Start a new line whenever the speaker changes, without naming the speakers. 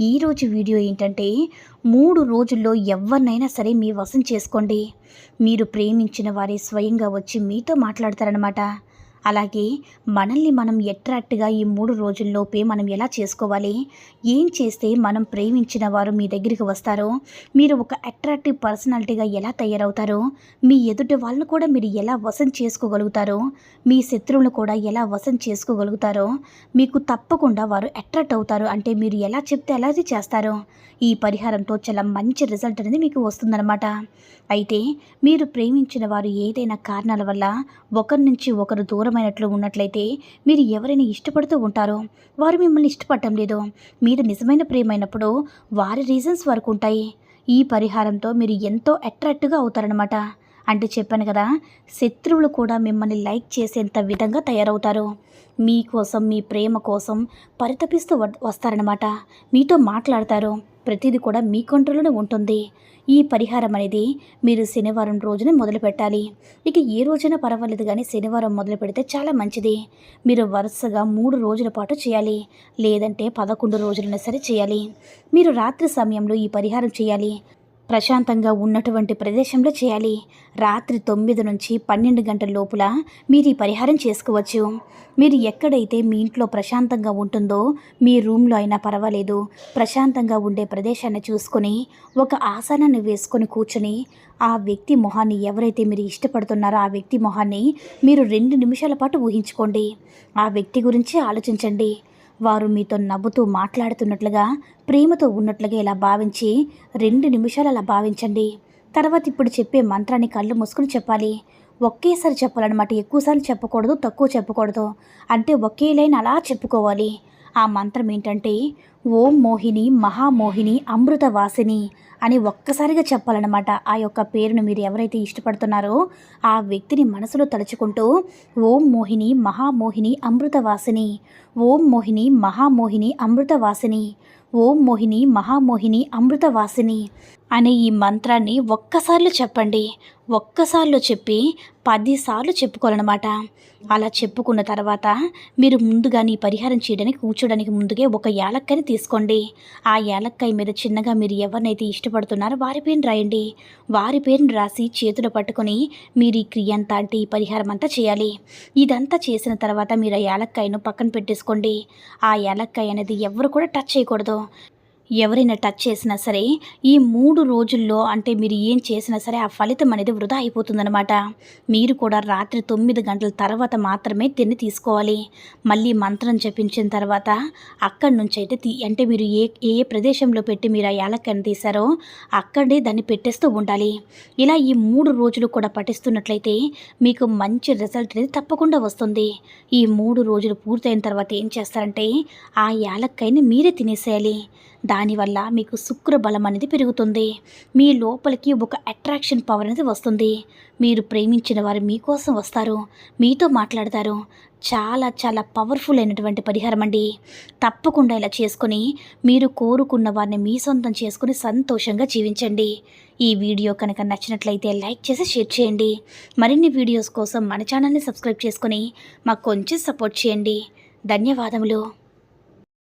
ఈరోజు వీడియో ఏంటంటే మూడు రోజుల్లో ఎవరినైనా సరే మీ వశం చేసుకోండి. మీరు ప్రేమించిన వారే స్వయంగా వచ్చి మీతో మాట్లాడతారనమాట అలాగే మనల్ని మనం ఎట్రాక్ట్గా ఈ మూడు రోజుల్లోపే మనం ఎలా చేసుకోవాలి? ఏం చేస్తే మనం ప్రేమించిన వారు మీ దగ్గరికి వస్తారో? మీరు ఒక అట్రాక్టివ్ పర్సనాలిటీగా ఎలా తయారవుతారో? మీ ఎదుటి వాళ్ళను కూడా మీరు ఎలా వసం చేసుకోగలుగుతారో? మీ శత్రువులను కూడా ఎలా వసం చేసుకోగలుగుతారో? మీకు తప్పకుండా వారు అట్రాక్ట్ అవుతారు. అంటే మీరు ఎలా చెప్తే అలాగే చేస్తారో? ఈ పరిహారంతో చాలా మంచి రిజల్ట్ అనేది మీకు వస్తుందన్నమాట. అయితే మీరు ప్రేమించిన వారు ఏదైనా కారణాల వల్ల ఒకరి నుంచి ఒకరు దూరం దూరమైనట్లు ఉన్నట్లయితే మీరు ఎవరైనా ఇష్టపడుతూ ఉంటారో వారు మిమ్మల్ని ఇష్టపడటం లేదు. మీరు నిజమైన ప్రేమైనప్పుడు వారి రీజన్స్ వరకు ఉంటాయి. ఈ పరిహారంతో మీరు ఎంతో అట్రాక్ట్గా అవుతారనమాట అంటే చెప్పాను కదా శత్రువులు కూడా మిమ్మల్ని లైక్ చేసేంత విధంగా తయారవుతారు. మీకోసం మీ ప్రేమ కోసం పరితపిస్తూ వస్తారనమాట మీతో మాట్లాడతారు. ప్రతిదీ కూడా మీ కంట్రోల్లోనే ఉంటుంది. ఈ పరిహారం అనేది మీరు శనివారం రోజున మొదలు పెట్టాలి. ఇక ఏ రోజైనా పర్వాలేదు కానీ శనివారం మొదలు పెడితే చాలా మంచిది. మీరు వరుసగా మూడు రోజుల పాటు చేయాలి. లేదంటే పదకొండు రోజులైనా సరే చేయాలి. మీరు రాత్రి సమయంలో ఈ పరిహారం చేయాలి. ప్రశాంతంగా ఉన్నటువంటి ప్రదేశంలో చేయాలి. రాత్రి తొమ్మిది నుంచి పన్నెండు గంటల లోపల మీరు ఈ పరిహారం చేసుకోవచ్చు. మీరు ఎక్కడైతే మీ ఇంట్లో ప్రశాంతంగా ఉంటుందో మీ రూమ్లో అయినా పర్వాలేదు. ప్రశాంతంగా ఉండే ప్రదేశాన్ని చూసుకొని ఒక ఆసనాన్ని వేసుకొని కూర్చొని ఆ వ్యక్తి మొహాన్ని ఎవరైతే మీరు ఇష్టపడుతున్నారో ఆ వ్యక్తి మొహాన్ని మీరు రెండు నిమిషాల పాటు ఊహించుకోండి. ఆ వ్యక్తి గురించి ఆలోచించండి. వారు మీతో నవ్వుతూ మాట్లాడుతున్నట్లుగా ప్రేమతో ఉన్నట్లుగా ఇలా భావించి రెండు నిమిషాలు అలా భావించండి. తర్వాత ఇప్పుడు చెప్పే మంత్రాన్ని కళ్ళు మూసుకుని చెప్పాలి. ఒకేసారి చెప్పాలన్నమాట ఎక్కువసార్లు చెప్పకూడదు తక్కువ చెప్పకూడదు. అంటే ఒకే లైన్ అలా చెప్పుకోవాలి. ఆ మంత్రం ఏంటంటే ఓం మోహిని మహామోహిని అమృతవాసిని అని ఒక్కసారిగా చెప్పాలన్నమాట. ఆ యొక్క పేరును మీరు ఎవరైతే ఇష్టపడుతున్నారో ఆ వ్యక్తిని మనసులో తలుచుకుంటూ ఓం మోహిని మహామోహిని అమృతవాసిని ఓం మోహిని మహామోహిని అమృతవాసిని ఓం మోహిని మహామోహిని అమృతవాసిని అనే ఈ మంత్రాన్ని ఒక్కసార్లు చెప్పండి. ఒక్కసార్లు చెప్పి పదిసార్లు చెప్పుకోవాలన్నమాట. అలా చెప్పుకున్న తర్వాత మీరు ముందుగా నీ పరిహారం చేయడానికి కూర్చోడానికి ముందుగా ఒక యాలక్కని తీసుకోండి. ఆ యాలక్కాయ మీద చిన్నగా మీరు ఎవరినైతే ఇష్టపడుతున్నారో వారి పేరుని రాయండి. వారి పేరుని రాసి చేతులు పట్టుకొని మీరు ఈ క్రియ అంతా అంటే ఈ పరిహారం అంతా చేయాలి. ఇదంతా చేసిన తర్వాత మీరు ఆ యాలక్కాయను పక్కన పెట్టేసుకోండి. ఆ యాలక్కాయ అనేది ఎవరు కూడా టచ్ చేయకూడదు. ఎవరైనా టచ్ చేసినా సరే ఈ మూడు రోజుల్లో అంటే మీరు ఏం చేసినా సరే ఆ ఫలితం అనేది వృధా అయిపోతుందన్నమాట. మీరు కూడా రాత్రి తొమ్మిది గంటల తర్వాత మాత్రమే తిని తీసుకోవాలి. మళ్ళీ మంత్రం జపించిన తర్వాత అక్కడి నుంచి అయితే తీ అంటే మీరు ఏ ఏ ప్రదేశంలో పెట్టి మీరు ఆ యాలక్కని తీశారో అక్కడే దాన్ని పెట్టేస్తూ ఉండాలి. ఇలా ఈ మూడు రోజులు కూడా పఠిస్తున్నట్లయితే మీకు మంచి రిజల్ట్ అనేది తప్పకుండా వస్తుంది. ఈ మూడు రోజులు పూర్తయిన తర్వాత ఏం చేస్తారంటే ఆ యాలక్కాయని మీరే తినేసేయాలి. దానివల్ల మీకు శుక్ర బలం అనేది పెరుగుతుంది. మీ లోపలికి ఒక అట్రాక్షన్ పవర్ అనేది వస్తుంది. మీరు ప్రేమించిన వారు మీకోసం వస్తారు. మీతో మాట్లాడతారు. చాలా చాలా పవర్ఫుల్ అయినటువంటి పరిహారం అండి. తప్పకుండా ఇలా చేసుకొని మీరు కోరుకున్న వారిని మీ సొంతం చేసుకుని సంతోషంగా జీవించండి. ఈ వీడియో కనుక నచ్చినట్లయితే లైక్ చేసి షేర్ చేయండి. మరిన్ని వీడియోస్ కోసం మన ఛానల్ని సబ్స్క్రైబ్ చేసుకొని మాకు కొంచెం సపోర్ట్ చేయండి. ధన్యవాదములు.